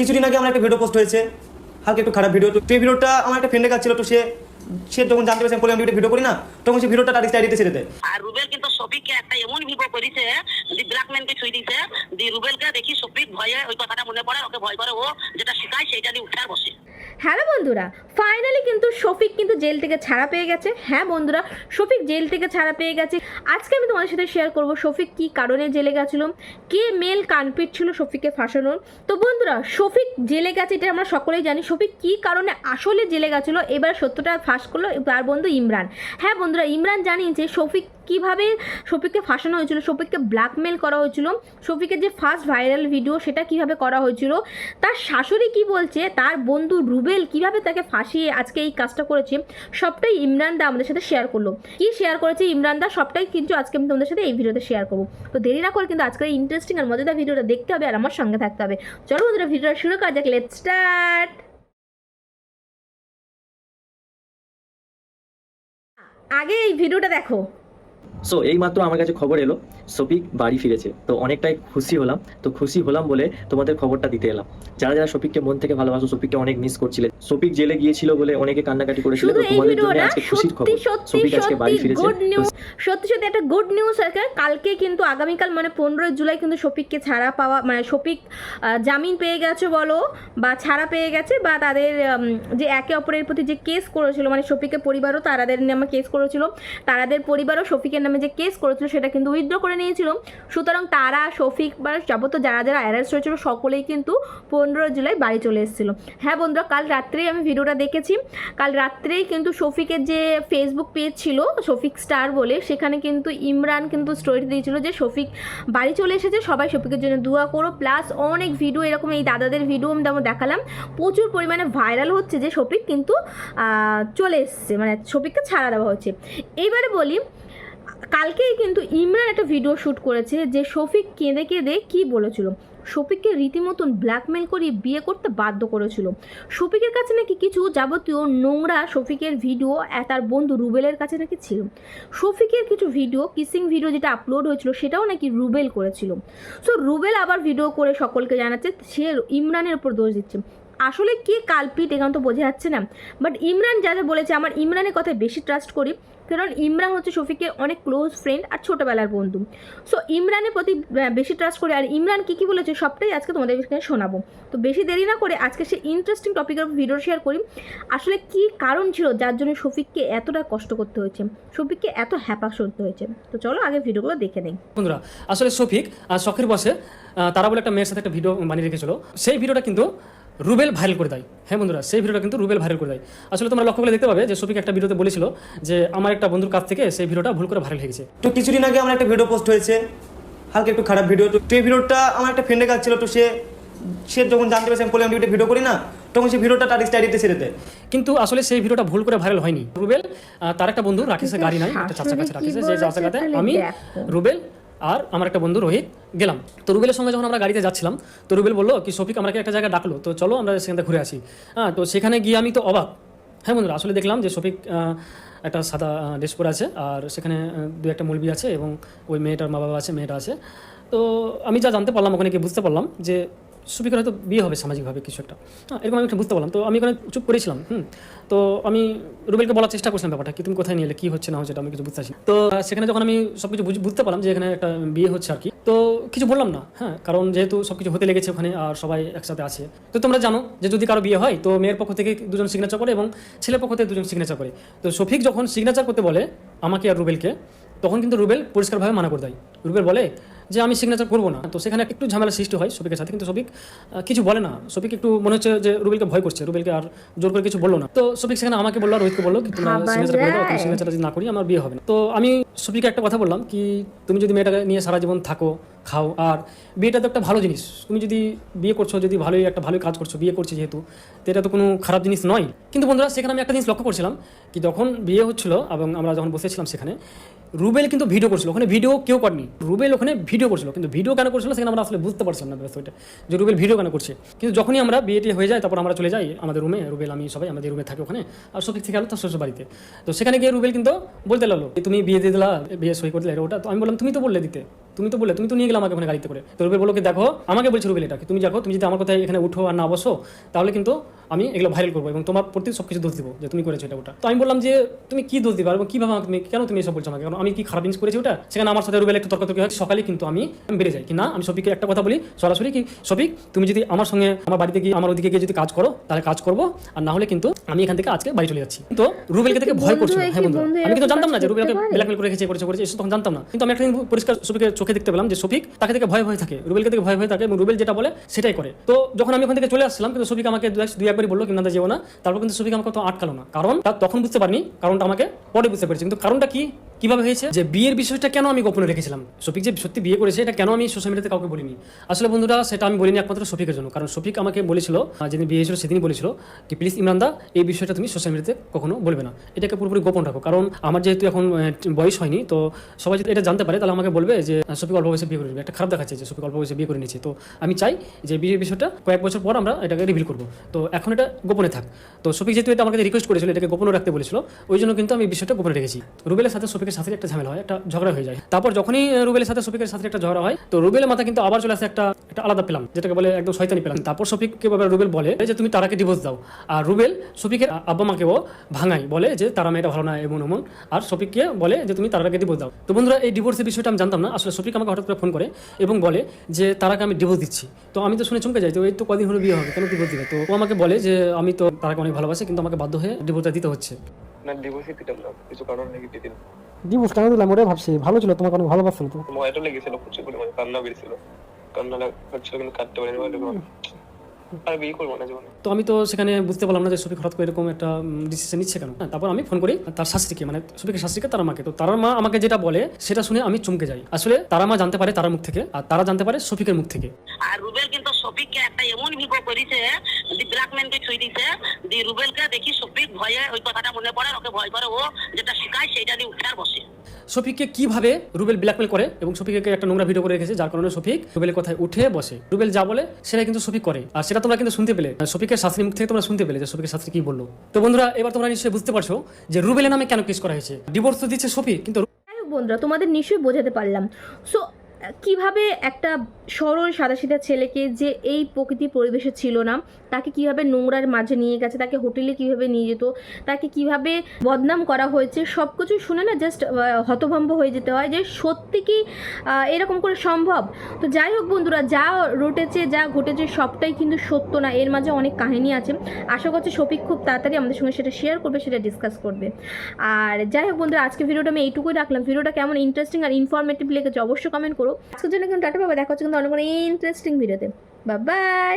কিছুদিন আগে আমার একটা ভিডিও পোস্ট হয়েছে। হালকা একটু খারাপ ভিডিও তো সেই ভিডিওটা আমার একটা ফ্রেন্ডের কাছে ছিল, তো সে সে যখন জানতে পারছে আমি বলে ভিডিও করি না? তখন সে ভিডিওটা তার স্টাইডিতে ছেড়ে দেয়। আর রুবেল সফিককে একটা এমন ভিভো করেছে, দি ব্ল্যাকম্যানকে ছুঁই দিছে, দি রুবেলকে দেখি সফিক ভয়ে ওই কথাটা মনে পড়ে, ওকে ভয় করে ও যেটা শিখায় সেইটা দিয়ে উঠে বসে। হ্যালো বন্ধুরা ফাইনালি কিন্তু শফিক কিন্তু জেল থেকে ছাড়া পেয়ে গেছে। হ্যাঁ বন্ধুরা, শফিক জেল থেকে ছাড়া পেয়ে গেছে। আজকে আমি তোমাদের সাথে শেয়ার করব শফিক কি কারণে জেলে গেছিল, কে মেল কানপিট ছিল শফিককে ফাঁসানোর। তো বন্ধুরা, শফিক জেলে গেছে, এটা আমরা সকলেই জানি। শফিক কি কারণে আসলে জেলে গেছিল, এবার সত্যটা ফাঁস করল তার বন্ধু ইমরান। হ্যাঁ বন্ধুরা, ইমরান জানি যে শফিক কীভাবে শফিককে ফাঁসানো হয়েছিল, শফিককে ব্ল্যাকমেল করা হয়েছিল, শফিকের যে ফার্স্ট ভাইরাল ভিডিও সেটা কীভাবে করা হয়েছিল, তার শাশুড়ি কি বলছে, তার বন্ধু রুবেল কীভাবে তাকে ফাঁসিয়ে আজকে এই কাজটা করেছে, সবটাই ইমরান দা আমাদের সাথে শেয়ার করল। কি শেয়ার করেছে ইমরান দা, সবটাই কিন্তু আজকে আমি তোমাদের সাথে এই ভিডিওতে শেয়ার করব। তো দেরি না করে কিন্তু আজকের ইন্টারেস্টিং আর মজাদার ভিডিওটা দেখতে হবে আর আমার সঙ্গে থাকতে হবে। চলো বন্ধুরা ভিডিওটা শুরু করা যাক লেট স্টার্ট আগে এই ভিডিওটা দেখো। সো এই মাত্র আমার কাছে খবর এলো শফিক বাড়ি ফিরেছে। তো অনেকটাই খুশি হলাম। তো খুশি হলাম বলে তোমাদের খবরটা দিতে এলাম। যারা যারা শফিককে মন থেকে ভালোবাসো শফিককে অনেক মিস করছিলে। শফিক জেলে গিয়েছিল বলে অনেকে কান্নাকাটি করেছিল। তো তোমাদের জন্য আজকে খুশির খবর। শফিক আজকে বাড়ি ফিরেছে। সত্যি সত্যি একটা গুড নিউজ আছে কালকে কিন্তু আগামীকাল মানে পনেরোই জুলাই কিন্তু শফিককে ছাড়া পাওয়া মানে শফিক জামিন পেয়ে গেছে বলো বা ছাড়া পেয়ে গেছে বা তাদের যে একে অপরের প্রতি যে কেস করেছিল মানে শফিকের পরিবারও তারাদের নামে কেস করেছিল তারাদের পরিবারও শফিকের নামে যে কেস করেছিল সেটা কিন্তু উইথড্র করে নিয়েছিল। সুতরাং তারা, শফিক বা যাবতীয় যারা যারা অ্যারেস্ট হয়েছিল সকলেই কিন্তু পনেরো জুলাই বাড়ি চলে এসেছিল। হ্যাঁ বন্ধুরা, কাল রাত্রেই আমি ভিডিওটা দেখেছি। কাল রাত্রেই কিন্তু শফিকের যে ফেসবুক পেজ ছিল, শফিক স্টার বলে, সেখানে কিন্তু ইমরান কিন্তু স্টোরি দিয়েছিল যে শফিক বাড়ি চলে এসেছে, সবাই শফিকের জন্য দোয়া করো। প্লাস অনেক ভিডিও এরকম এই দাদাদের ভিডিও আমি তেমন দেখালাম। প্রচুর পরিমাণে ভাইরাল হচ্ছে যে শফিক কিন্তু চলে এসছে। মানে শফিককে ছাড়া দেওয়া হচ্ছে। এইবারে বলি কালকেই কিন্তু ইমরান একটা ভিডিও শ্যুট করেছে যে শফিক কেঁদে কেঁদে কী বলেছিল। শফিককে রীতিমতন ব্ল্যাকমেল করিয়ে বিয়ে করতে বাধ্য করেছিল। শফিকের কাছে নাকি কিছু যাবতীয় নোংরা শফিকের ভিডিও তার বন্ধু রুবেলের কাছে নাকি ছিল। শফিকের কিছু ভিডিও কিসিং ভিডিও যেটা আপলোড হয়েছিল, সেটাও নাকি রুবেল করেছিল। সো রুবেল আবার ভিডিও করে সকলকে জানাচ্ছে, সে ইমরানের উপর দোষ দিচ্ছে। আসলে কে কালপিট এখানে তো বোঝা যাচ্ছে না। বাট ইমরান যা যা বলেছে, আমার ইমরানের কথায় বেশি ট্রাস্ট করি। কারণ ইমরান হচ্ছে শফিকের অনেক ক্লোজ ফ্রেন্ড আর ছোটোবেলার বন্ধু। সো ইমরানের প্রতি বেশি ট্রাস্ট করি। আর ইমরান কী কী বলেছে সবটাই আজকে তোমাদের এখানে শোনাবো। তো বেশি দেরি না করে আজকে সে ইন্টারেস্টিং টপিকের উপর ভিডিও শেয়ার করি। আসলে কি কারণ ছিল যার জন্য শফিককে এতটা কষ্ট করতে হয়েছে? শফিককে এত হ্যাপাস হতে হয়েছে? তো চলো আগে ভিডিওগুলো দেখে নেই। বন্ধুরা, আসলে শফিক আর শখের বসে তারা বলে একটা মেয়ের সাথে একটা ভিডিও বানিয়ে রেখেছিল। সেই ভিডিওটা কিন্তু রুবেল ভাইরাল করে দেয়। হ্যাঁ বন্ধুরা সেই ভিডিওটা কিন্তু রুবেল ভাইরাল করে দেয়। আসলে তোমরা লক্ষ্য করে দেখতে পাবে যে শফিক একটা ভিডিওতে বলেছিল যে আমার একটা বন্ধুর কাছ থেকে সেই ভিডিওটা ভুল করে ভাইরাল হয়ে গেছে তো কিছুদিন আগে আমার একটা ভিডিও পোস্ট হয়েছে হালকা একটু খারাপ ভিডিও তো এই ভিডিওটা আমার একটা ফ্রেন্ডের কাছে ছিল তো সে সে যখন জানতে পেরেছে আমি বলে আমি একটা ভিডিও করি না তখন সেই ভিডিওটা তার স্টাইডিতে ছেড়ে দেয়। কিন্তু আসলে সেই ভিডিওটা ভুল করে ভাইরাল হয়নি। রুবেল তার একটা বন্ধু রাকেশের গাড়ি নাই একটা চাচা কাছে রাকেশের যে চাচা কাছে আমি রুবেল আর আমার একটা বন্ধু রোহিত গেলাম। তো রুবেলের সঙ্গে যখন আমরা গাড়িতে যাচ্ছিলাম, তো রুবেল বলল, কি শফিক, আমাকে একটা জায়গায় ডাকলো, তো চলো আমরা সেখানে ঘুরে আসি। হ্যাঁ তো সেখানে গিয়ে আমি তো অবাক। হ্যাঁ বন্ধুরা, আসলে দেখলাম যে শফিক একটা সাদা ড্রেস পরে আছে, আর সেখানে দু একটা মুলবি আছে এবং ওই মেয়েটার মা বাবা আছে, মেয়েটা আছে। তো আমি যা জানতে পারলাম, ওখানে গিয়ে বুঝতে পারলাম যে শফিকের হয়তো বিয়ে হবে সামাজিকভাবে কিছু একটা। হ্যাঁ এরকম আমি একটা বুঝতে পারলাম। তো আমি ওখানে চুপ করেছিলাম, হুম। তো আমি রুবেলকে বলার চেষ্টা করছিলাম ব্যাপারটা কি, তুমি কোথায় নিয়ে এলে, কি হচ্ছে না হচ্ছে আমি কিছু বুঝতে পারছি তো সেখানে যখন আমি সব কিছু বুঝতে পারলাম যে এখানে একটা বিয়ে হচ্ছে আর কি, তো কিছু বললাম না হ্যাঁ। কারণ যেহেতু সব কিছু হতে লেগেছে ওখানে আর সবাই একসাথে আছে। তো তোমরা জানো যে যদি কারও বিয়ে হয়, তো মেয়ের পক্ষ থেকে দুজন সিগনেচার করে এবং ছেলের পক্ষ থেকে দুজন সিগনেচার করে। তো শফিক যখন সিগনেচার করতে বলে আমাকে আর রুবেলকে তখন কিন্তু রুবেল পরিষ্কারভাবে মানা করে দেয়। রুবেল বলে যে আমি সিগনেচার করব না। তো সেখানে একটু ঝামেলা সৃষ্টি হয় শফিকের সাথে। কিন্তু শফিক কিছু বলে না। শফিক একটু মনে হচ্ছে যে রুবেলকে ভয় করছে। রুবেলকে আর জোর করে কিছু বলল না। তো শফিক সেখানে আমাকে বলল আর রোহিতকে বলল কি তোমরা সিগনেচার করে দাও। সিগনেচার যদি না করি আমার বিয়ে হবে না। তো আমি শফিককে একটা কথা বললাম কি তুমি যদি মেয়েটাকে নিয়ে সারা জীবন থাকো খাও আর বিয়েটা তো একটা ভালো জিনিস। তুমি যদি বিয়ে করছ যদি ভালোই একটা ভালোই কাজ করছ বিয়ে করছি যেহেতু তো এটা তো কোনো খারাপ জিনিস নয়। কিন্তু বন্ধুরা সেখানে আমি একটা জিনিস লক্ষ্য করছিলাম কি যখন বিয়ে হচ্ছিল এবং আমরা যখন বসেছিলাম সেখানে রুবেল কিন্তু ভিডিও করছিল, ওখানে ভিডিও কেউ করেনি। রুবেল ওখানে ভিডিও করছিল, কিন্তু ভিডিও কেন করছিল সেখানে আমরা আসলে বুঝতে পারছিলাম না বিষয়টা যে রুবেল ভিডিও কেন করছে। কিন্তু যখনই আমরা বিয়েটি হয়ে যায় তারপর আমরা চলে যাই আমাদের রুমে রুবেল, আমি সবাই, আমাদের রুমে থাকি ওখানে। আর সফিক থেকে তার শ্বশুর বাড়িতে। তো সেখানে গিয়ে রুবেল কিন্তু বলতে লাগল, "এই তুমি বিয়ে দিয়ে দিলা, বিয়ে সই করে দিলে ওটা। তো আমি বললাম, তুমি তো বললে দিতে, তুমি তো বলে তুমি তো নিয়ে গেলে আমাকে ওখানে গাড়িতে করে। তো রুবেল বলো কি দেখো, আমাকে বলছে রুবেল এটা তুমি দেখো তুমি যদি আমার কথায় এখানে উঠো আর না বসো, তাহলে কিন্তু আমি এগুলো ভাইরাল করব এবং তোমার প্রতি সব কিছু দোষ দিব যে তুমি করেছ এটা ওটা। তো আমি বললাম যে তুমি কি দোষ দিবা? এবং কীভাবে তুমি কেন তুমি এসব বলছো আমাকে? কারণ আমি কি খারাপ জিনিস করেছি ওটা? সেখানে আমার সাথে রুবেল একটু তর্কাতর্কি হয় সকালে কিন্তু আমি বেড়ে যাই। কি না আমি সফিকে একটা কথা বলি সরাসরি কি সফিক তুমি যদি আমার সঙ্গে আমার বাড়িতে গিয়ে আমার ওদিকে গিয়ে যদি কাজ করো তাহলে কাজ করব আর না হলে কিন্তু আমি এখান থেকে আজকে বাড়ি চলে যাচ্ছি। তো রুবেলকে থেকে ভয় করছিল হয়ে বন্ধু আমি কিন্তু জানতাম না যে রুবেলকে ব্ল্যাকমেল করে রেখেছে করেছে করেছে এসব তখন জানতাম না। কিন্তু আমি একটা পরিষ্কার সফিকের চোখে দেখতে পেলাম যে সফিক তাকে থেকে ভয় ভয় থাকে রুবেলকে থেকে ভয় ভয় থাকে এবং রুবেল যেটা বলে সেটাই করে। তো যখন আমি ওখান থেকে চলে আসলাম কিন্তু সফিক আমাকে দু- দুই একবারই বলল কিনা যেও না তারপর কিন্তু সুফিক আমাকে তো আটকালো না। কারণ তখন বুঝতে পারিনি, কারণটা আমাকে পরে বুঝতে পেরেছি। কিন্তু কারণটা কি? কীভাবে হয়েছে? যে বিয়ের বিষয়টা কেন আমি গোপনে রেখেছিলাম? শফিক যে সত্যি বিয়ে করেছে, এটা কেন আমি সোশ্যাল মিডিয়াতে কাউকে বলিনি? আসলে বন্ধুরা, সেটা আমি বলিনি একমাত্র শফিকের জন্য। কারণ শফিক আমাকে বলেছিল যেদিন বিয়ে হয়েছিল সেদিনই বলেছিল কি প্লিজ ইমরানদা এই বিষয়টা তুমি সোশ্যাল মিডিয়াতে কখনো বলবে না। এটাকে পুরোপুরি গোপন রাখো। কারণ আমার যেহেতু এখন বয়স হয়নি, তো সবাই যদি এটা জানতে পারে, তাহলে আমাকে বলবে যে শফিক অল্প বয়সে বিয়ে করে একটা খারাপ দেখাচ্ছে যে, শফিক অল্প বয়সে বিয়ে করে নিয়েছে। তো আমি চাই যে, বিয়ের বিষয়টা কয়েক বছর পর আমরা এটাকে রিভিল করব। তো এখন এটা গোপনে থাক। তো শফিক যেহেতু এটা আমাকে রিকোয়েস্ট করেছিল, এটাকে গোপনে রাখতে বলেছিল, ওই জন্য কিন্তু আমি বিষয়টা গোপনে রেখেছি। রুবেলের সাথে শফিকের সাথে একটা ঝামেলা হয়, একটা ঝগড়া হয়ে যায়। তারপর যখনই রুবেলের সাথে শফিকের সাথে একটা ঝগড়া হয়, তো রুবেলের মাথা কিন্তু আবার চলে আসে একটা একটা আলাদা পেলাম, যেটাকে বলে একদম শয়তানি পেলাম। তারপর শফিককে রুবেল বলে যে, তুমি তারাকে ডিভোর্স দাও। আর রুবেল শফিকের আব্বা মাকেও ভাঙায়, বলে যে, তারা মেয়েটা ভালো না, এমন এমন আর শফিককে বলে যে, তুমি তারাকে ডিভোর্স দাও। তো বন্ধুরা, এই ডিভোর্সের বিষয়টা আমি জানতাম না, আসলে শফিক আমাকে হঠাৎ করে ফোন করে এবং বলে যে, তারাকে আমি ডিভোর্স দিচ্ছি। তো আমি তো শুনে চমকে যাই, তো এই তো কদিন হলো বিয়ে হবে, কেন ডিভোর্স দিবে? তো ও আমাকে বলে যে, আমি তো তারাকে অনেক ভালোবাসি, কিন্তু আমাকে বাধ্য হয়ে ডিভোর্সটা দিতে হচ্ছে। না ডিভোর্সই দিতাম না, কিছু কারণ ডিভোর্স কেন দিলাম? ওটাই ভাবছি ভালো ছিল তোমাকে অনেক ভালোবাসছিল তো। লেগেছিল প্রচুর পরিমাণে কান্না বেরিয়েছিল কান্না লাগছিল কিন্তু কাটতে পারিনি আর বিয়ে করব না জীবনে। তো আমি তো সেখানে বুঝতে পারলাম না যে শফিক হঠাৎ করে এরকম একটা ডিসিশন নিচ্ছে কেন? হ্যাঁ, তারপর আমি ফোন করি তার শাস্ত্রীকে মানে শফিকের শাস্ত্রীকে তার মাকে। তো তার মা আমাকে যেটা বলে সেটা শুনে আমি চমকে যাই। আসলে তারা মা জানতে পারে তার মুখ থেকে আর তারা জানতে পারে শফিকের মুখ থেকে। আর রুবেল কিন্তু শফিককে একটা এমন ভিভো করেছে দি ব্ল্যাকম্যানকে ছুঁই দিছে দি রুবেলকে দেখি শফিক ভয়ে ওই কথাটা মনে পড়ে ওকে ভয় করে ও যেটা শিখায় সেইটা দিয়ে উঠে আর বসে। শফিককে কীভাবে রুবেল ব্ল্যাকমেল করে এবং শফিককে একটা নোংরা ভিডিও করে রেখেছে যার কারণে শফিক রুবেলের কথায় উঠে বসে। রুবেল যা বলে সেটা কিন্তু শফিক করে। আর সেটা তোমরা কিন্তু শুনতে পেলে। শফিকের শাস্ত্রীর মুখ থেকে তোমরা শুনতে পেলে যে শফিকের শাস্ত্রী কি বলল। তো বন্ধুরা এবার তোমরা নিশ্চয়ই বুঝতে পারছ যে রুবেলের নামে কেন কেস করা হয়েছে। ডিভোর্স তো দিচ্ছে শফিক কিন্তু বন্ধুরা তোমাদের নিশ্চয়ই বোঝাতে পারলাম। সো কীভাবে একটা সরল সাদাসিধা ছেলেকে যে এই প্রকৃতি পরিবেশে ছিল না, তাকে কীভাবে নোংরার মাঝে নিয়ে গেছে, তাকে হোটেলে কীভাবে নিয়ে যেত, তাকে কীভাবে বদনাম করা হয়েছে সব কিছু শুনে না জাস্ট হতভম্ব হয়ে যেতে হয় যে সত্যি কি এরকম করে সম্ভব? তো যাই হোক বন্ধুরা, যা রটেছে, যা ঘটেছে সবটাই কিন্তু সত্য না, এর মাঝে অনেক কাহিনী আছে। আশা করছি শফিক খুব তাড়াতাড়ি আমাদের সঙ্গে সেটা শেয়ার করবে, সেটা ডিসকাস করবে। আর যাই হোক বন্ধুরা, আজকে ভিডিওটা আমি এইটুকুই রাখলাম। ভিডিওটা কেমন ইন্টারেস্টিং আর ইনফরমেটিভ লেগেছে, অবশ্যই কমেন্ট করো। আজকের জন্য কিন্তু টাটা পাবা দেখা হচ্ছে কিন্তু অনেক ইন্টারেস্টিং ভিডিওতে বাই